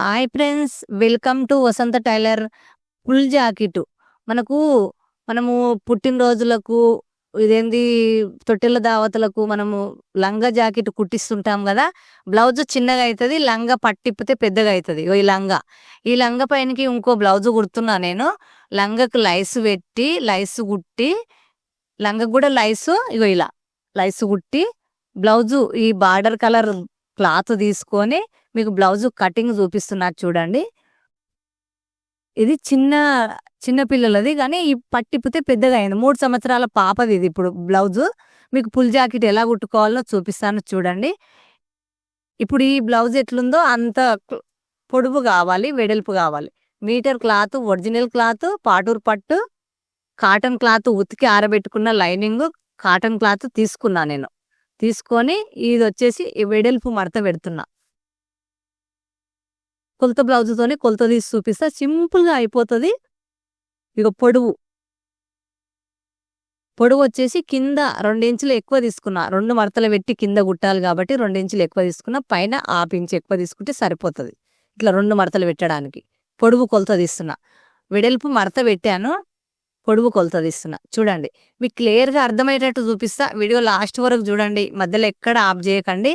Hi friends welcome to Vasantha tailor full jacket. మనకు మనము పుట్టినరోజులకు ఇదేంది తొట్టెల దావతులకు మనము లంగా జాకెట్ కుట్టిస్తుంటాం కదా బ్లౌజ్ చిన్నగా అవుతుంది లంగా పట్టిప్పితే పెద్దగా అవుతుంది ఈ లంగా. ఈ లంగా పైనకి ఇంకో బ్లౌజ్ కుడుతున్నా నేను. లంగకు లైస్ పెట్టి లైస్ కుట్టి లంగకు కూడా లైస్ ఇగో ఇలా. లైస్ కుట్టి బ్లౌజు ఈ బార్డర్ కలర్ క్లాత్ తీసుకొని మీకు బ్లౌజ్ కటింగ్ చూపిస్తున్నారు చూడండి. ఇది చిన్న చిన్న పిల్లలది కానీ ఈ పట్టిప్పితే పెద్దగా అయింది. మూడు సంవత్సరాల పాపది ఇది ఇప్పుడు బ్లౌజ్. మీకు పుల్ జాకెట్ ఎలా కుట్టుకోవాలో చూపిస్తాను చూడండి. ఇప్పుడు ఈ బ్లౌజ్ ఎట్లుందో అంత క్- పొడవు కావాలి వెడల్పు కావాలి. Metre cloth original cloth Paturu పట్టు కాటన్ క్లాత్ ఉతికి ఆరబెట్టుకున్న లైనింగ్ కాటన్ క్లాత్ తీసుకున్నా నేను. తీసుకొని ఇది వచ్చేసి వెడల్పు మడత పెడుతున్నా. కొలత బ్లౌజ్తోనే కొలత తీసి చూపిస్తా. సింపుల్గా అయిపోతుంది. ఇక పొడవు. పొడవు వచ్చేసి కింద రెండించులు ఎక్కువ తీసుకున్నా. రెండు మడతలు పెట్టి కింద గుట్టాలి కాబట్టి రెండించులు ఎక్కువ తీసుకున్నా. పైన హాఫ్ ఇంచ్ ఎక్కువ తీసుకుంటే సరిపోతుంది. ఇట్లా రెండు మడతలు పెట్టడానికి. పొడవు కొలత తీస్తున్నా. వెడల్పు మడత పెట్టాను. పొడవు కొలత తీస్తున్నా. చూడండి. మీకు క్లియర్గా అర్థమయ్యేటట్టు చూపిస్తా. వీడియో లాస్ట్ వరకు చూడండి. మధ్యలో ఎక్కడ ఆఫ్ చేయకండి.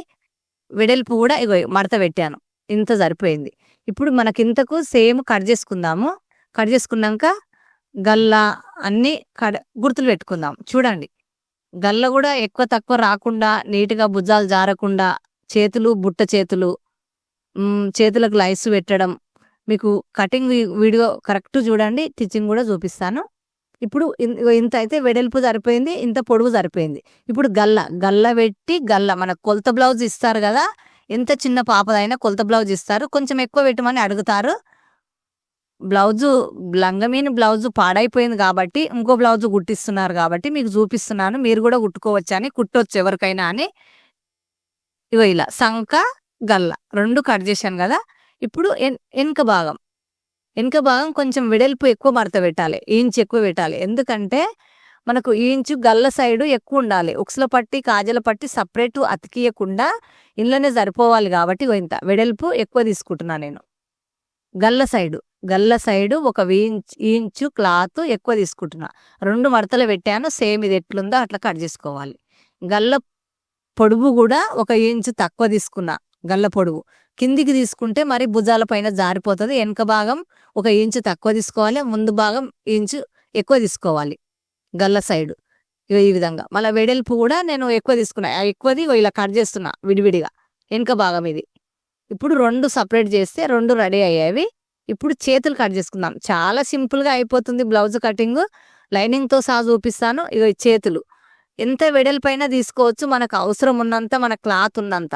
వెడల్పు కూడా ఇగో మడత పెట్టాను. ఇంత సరిపోయింది. ఇప్పుడు మనకి ఇంతకు సేమ్ కట్ చేసుకుందాము. కట్ చేసుకున్నాక గల్ల అన్ని కడ గుర్తులు పెట్టుకుందాం. చూడండి. గల్ల కూడా ఎక్కువ తక్కువ రాకుండా నీట్గా భుజాలు జారకుండా చేతులు బుట్ట చేతులు చేతులకు లైస్ పెట్టడం. మీకు కటింగ్ వీడియో కరెక్ట్ చూడండి. స్టిచ్చింగ్ కూడా చూపిస్తాను. ఇప్పుడు ఇన్- ఇంత అయితే వెడల్పు సరిపోయింది ఇంత పొడవు సరిపోయింది. ఇప్పుడు గల్ల గల్ల పెట్టి గల్ల మన కొలత బ్లౌజ్ ఇస్తారు కదా ఎంత చిన్న పాపదైనా కొలత బ్లౌజ్ ఇస్తారు. కొంచెం ఎక్కువ పెట్టమని అడుగుతారు. బ్లౌజు లంగమీని బ్లౌజు పాడైపోయింది కాబట్టి ఇంకో బ్లౌజ్ కుట్టిస్తున్నారు కాబట్టి మీకు చూపిస్తున్నాను. మీరు కూడా కుట్టుకోవచ్చు అని కుట్టవచ్చు ఎవరికైనా అని. ఇగో ఇలా సంక గల్ల రెండు కట్ చేశాను కదా. ఇప్పుడు ఎన్- వెనుక భాగం. వెనుక భాగం కొంచెం వెడల్పు ఎక్కువ మడత పెట్టాలి. ఇంచ్ ఎక్కువ పెట్టాలి. ఎందుకంటే మనకు ఈ ఇంచు గల్ల సైడు ఎక్కువ ఉండాలి. ఉక్సుల పట్టి కాజల పట్టి సపరేట్ అతికియకుండా ఇంట్లోనే సరిపోవాలి కాబట్టి ఇంత. వెడల్పు ఎక్కువ తీసుకుంటున్నా నేను. గల్ల సైడు. గల్ల సైడు ఒక ఇంచ్ ఇంచు క్లాత్ ఎక్కువ తీసుకుంటున్నా. రెండు మడతలు పెట్టాను. సేమ్ ఇది ఎట్లుందో అట్లా కట్ చేసుకోవాలి. గల్ల పొడుగు కూడా ఒక ఇంచు తక్కువ తీసుకున్నా. గల్ల పొడుగు కిందికి తీసుకుంటే మరి భుజాల పైన జారిపోతుంది. వెనక భాగం ఒక ఇంచు తక్కువ తీసుకోవాలి. ముందు భాగం ఇంచు ఎక్కువ తీసుకోవాలి. గల్ల సైడు ఇగో ఈ విధంగా. మళ్ళీ వెడల్పు కూడా నేను ఎక్కువ తీసుకున్నా. ఆ ఎక్కువది ఇలా కట్ చేస్తున్నా విడివిడిగా. వెనక భాగం ఇది. ఇప్పుడు రెండు సపరేట్ చేస్తే రెండు రెడీ అయ్యేవి. ఇప్పుడు చేతులు కట్ చేసుకుందాం. చాలా సింపుల్గా అయిపోతుంది బ్లౌజ్ కటింగ్. లైనింగ్తో సహా చూపిస్తాను. ఇగో ఈ చేతులు. ఎంత వెడల్పైన తీసుకోవచ్చు. మనకు అవసరం ఉన్నంత మన క్లాత్ ఉన్నంత.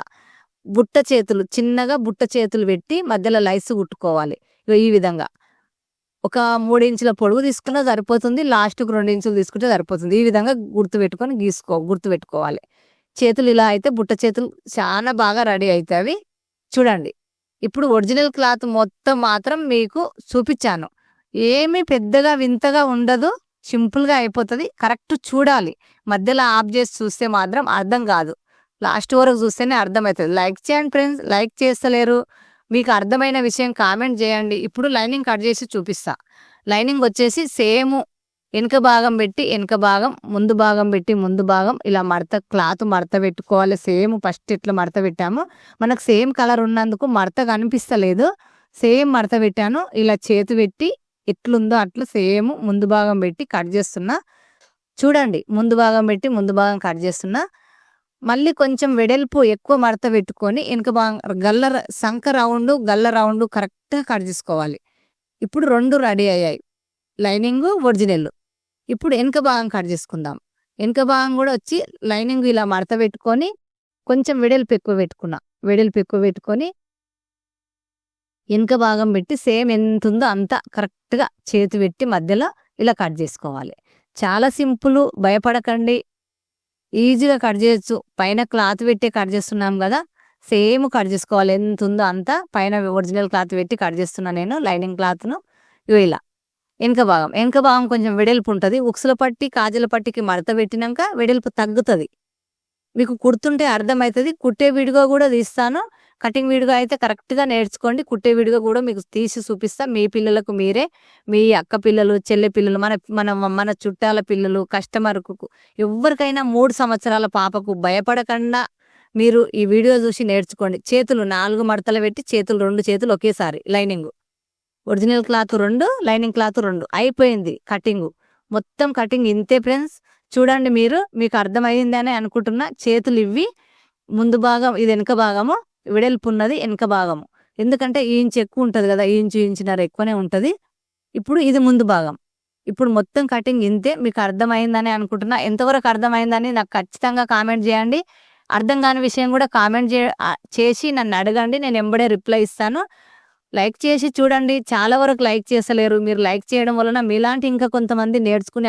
బుట్ట చేతులు చిన్నగా బుట్ట చేతులు పెట్టి మధ్యలో లైస్ కుట్టుకోవాలి. ఇగో ఈ విధంగా. ఒక మూడు ఇంచుల పొడుగు తీసుకున్నా సరిపోతుంది లాస్ట్కి రెండు ఇంచులు తీసుకుంటే సరిపోతుంది. ఈ విధంగా గుర్తు పెట్టుకొని గీసుకో గుర్తు పెట్టుకోవాలి. చేతులు ఇలా అయితే బుట్ట చేతులు చాలా బాగా రెడీ అవుతాయి చూడండి ఇప్పుడు ఒరిజినల్ క్లాత్ మొత్తం మాత్రం మీకు చూపించాను ఏమీ పెద్దగా వింతగా ఉండదు సింపుల్గా అయిపోతుంది కరెక్ట్ చూడాలి. మధ్యలో ఆఫ్ చేసి చూస్తే మాత్రం అర్థం కాదు. లాస్ట్ వరకు చూస్తేనే అర్థమవుతుంది. లైక్ చేయండి ఫ్రెండ్స్ లైక్ చేస్తలేరు. మీకు అర్థమైన విషయం కామెంట్ చేయండి. ఇప్పుడు లైనింగ్ కట్ చేసి చూపిస్తా. లైనింగ్ వచ్చేసి సేమ్ వెనుక భాగం పెట్టి వెనుక భాగం ముందు భాగం పెట్టి ముందు భాగం ఇలా మడత క్లాత్ మడత పెట్టుకోవాలి. సేమ్ ఫస్ట్ ఇట్లా మడత పెట్టాము. మనకు సేమ్ కలర్ ఉన్నందుకు మడత కనిపిస్తలేదు. సేమ్ మడత పెట్టాను. ఇలా చేతి పెట్టి ఎట్లుందో అట్లా సేమ్ ముందు భాగం పెట్టి కట్ చేస్తున్నా. చూడండి ముందు భాగం పెట్టి ముందు భాగం కట్ చేస్తున్నా. మళ్ళీ కొంచెం వెడల్పు ఎక్కువ మడత పెట్టుకొని వెనుక గల్ల ర- సంక రౌండ్ గల్ల రౌండ్ కరెక్ట్గా కట్ చేసుకోవాలి. ఇప్పుడు రెండు రెడీ అయ్యాయి. Lining original. ఇప్పుడు వెనుక భాగం కట్ చేసుకుందాం. వెనుక భాగం కూడా వచ్చి లైనింగ్ ఇలా మడత పెట్టుకొని కొంచెం వెడల్పు ఎక్కువ పెట్టుకున్నా. వెడల్పు ఎక్కువ పెట్టుకొని వెనుక భాగం పెట్టి సేమ్ ఎంత ఉందో అంత కరెక్ట్గా చేతి పెట్టి మధ్యలో ఇలా కట్ చేసుకోవాలి. చాలా సింపుల్. భయపడకండి. ఈజీగా కట్ చేయొచ్చు. పైన క్లాత్ పెట్టి కట్ చేస్తున్నాం కదా సేమ్ కట్ చేసుకోవాలి. ఎంత ఉందో అంత పైన ఒరిజినల్ క్లాత్ పెట్టి కట్ చేస్తున్నా నేను లైనింగ్ క్లాత్ను. ఇలా. వెనక భాగం. వెనక భాగం కొంచెం వెడల్పు ఉంటుంది. ఉక్సుల పట్టి కాజల పట్టికి మడత పెట్టినాక వెడల్పు తగ్గుతుంది. మీకు కుడుతుంటే అర్థమవుతుంది కుట్టే విడిగా కూడా తీస్తాను. కటింగ్ వీడియో అయితే కరెక్ట్‌గా నేర్చుకోండి. కుట్టే వీడియో కూడా మీకు తీసి చూపిస్తా. మీ పిల్లలకు మీరే, మీ అక్క పిల్లలు, చెల్లె పిల్లలు, మన మన మన చుట్టాల పిల్లలు, కస్టమర్‌కు ఎవరికైనా మూడు సంవత్సరాల పాపకు భయపడకుండా మీరు ఈ వీడియో చూసి నేర్చుకోండి. చేతులు నాలుగు మడతలు పెట్టి చేతులు రెండు చేతులు ఒకేసారి లైనింగు. ఒరిజినల్ క్లాత్ రెండు లైనింగ్ క్లాత్ రెండు అయిపోయింది కటింగు. మొత్తం కటింగ్ ఇంతే ఫ్రెండ్స్. చూడండి మీరు. మీకు అర్థమయిందనే అనుకుంటున్నా. చేతులు ఇవ్వి. ముందు భాగం ఇది వెనక భాగము. వెడల్పు ఉన్నది వెనక భాగము. ఎందుకంటే ఇంచు ఎక్కువ ఉంటుంది కదా! ఇంచు, ఇంచున్నర ఎక్కువనే ఉంటుంది ఇప్పుడు ఇది ముందు భాగం. ఇప్పుడు మొత్తం కటింగ్ ఇంతే. మీకు అర్థమైందని అనుకుంటున్నా. ఎంతవరకు అర్థమైందని నాకు ఖచ్చితంగా కామెంట్ చేయండి. అర్థం కాని విషయం కూడా కామెంట్ చే చేసి నన్ను అడగండి. నేను ఎంబడే రిప్లై ఇస్తాను. లైక్ చేసి చూడండి. చాలా వరకు లైక్ చేస్తలేరు. మీరు లైక్ చేయడం వలన మీలాంటి ఇంకా కొంతమంది నేర్చుకునే